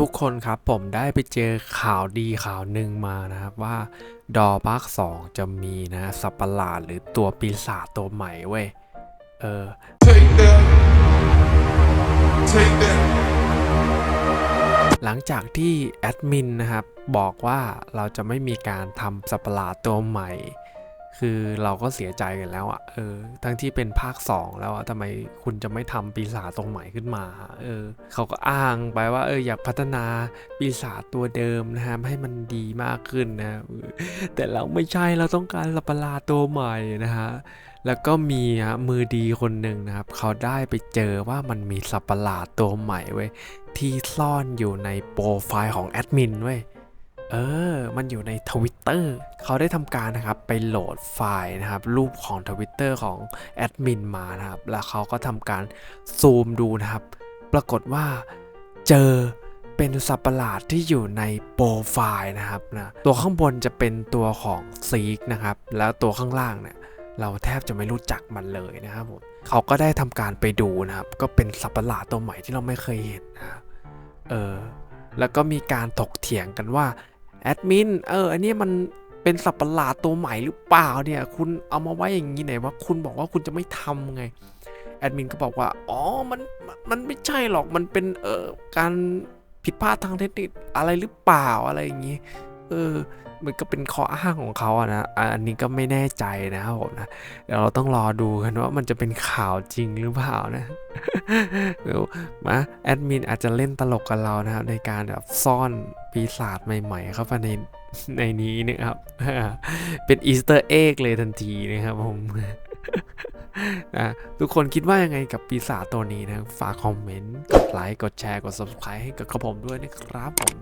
ทุกคนครับผมได้ไปเจอข่าวดีข่าวหนึ่งมานะครับว่าดอภาคสองจะมีนะสัตว์ประหลาดหรือตัวปีศาจตัวใหม่เว้ย เออ Take that. Take that. หลังจากที่แอดมินนะครับบอกว่าเราจะไม่มีการทำสัตว์ประหลาดตัวใหม่ คือเราก็เสียใจกันแล้วอะ่ะ เออ ทั้งที่เป็นภาค 2 แล้วอะทำไมคุณจะไม่ทำปีศาจตัวใหม่ขึ้นมา เออ เขาก็อ้างไปว่า เออ อยากพัฒนาปีศาจตัวเดิมนะครับให้มันดีมากขึ้นนะ แต่เราไม่ใช่ เราต้องการสัตว์ปะหลาตัวใหม่นะฮะ แล้วก็มีฮะมือดีคนหนึ่งนะครับ เขาได้ไปเจอว่ามันมีสัตว์ประหลาดตัวใหม่เว้ย ที่ซ่อนอยู่ในโปรไฟล์ของแอดมินเว้ย เออ มันอยู่ในทวิตเตอร์เขาได้ทำการนะครับไปโหลดไฟล์นะครับรูปของทวิตเตอร์ของแอดมินมานะครับ แล้วเขาก็ทำการซูมดูนะครับ ปรากฏว่าเจอเป็นสัตว์ประหลาดที่อยู่ในโปรไฟล์นะครับนะตัวข้างบนจะเป็นตัวของซีกนะครับ แล้วตัวข้างล่างเนี่ยเราแทบจะไม่รู้จักมันเลยนะครับผมเขาก็ได้ทำการไปดูนะครับ ก็เป็นสัตว์ประหลาดตัวใหม่ที่เราไม่เคยเห็นนะครับเออแล้วก็มีการถกเถียงกันว่า แอดมินเอออันนี้มันเป็นสับประหลาดตัวใหม่หรือเปล่าเนี่ย คุณเอามาไว้อย่างนี้ไหนว่าคุณบอกว่าคุณจะไม่ทำไงแอดมินก็บอกว่าอ๋อมันมันไม่ใช่หรอกมันเป็นเออการผิดพลาดทางเทคนิคอะไรหรือเปล่าอะไรอย่างนี้ เออ มันก็เป็นข้ออ้างของเขาอะนะ อันนี้ก็ไม่แน่ใจนะครับผมนะ เดี๋ยวเราต้องรอดูกันว่ามันจะเป็นข่าวจริงหรือเปล่านะเดี๋ยวมาแอดมินอาจจะเล่นตลกกับเรานะครับในการแบบซ่อนปีศาจใหม่ๆเข้าไปในในนี้นะครับ เป็นอีสเตอร์เอ็กเลยทันทีนะครับผมนะทุกคนคิดว่ายังไงกับปีศาจตัวนี้นะ ฝากคอมเมนต์ กดไลค์ กดแชร์ กด subscribe ให้กับผมด้วยนะครับผม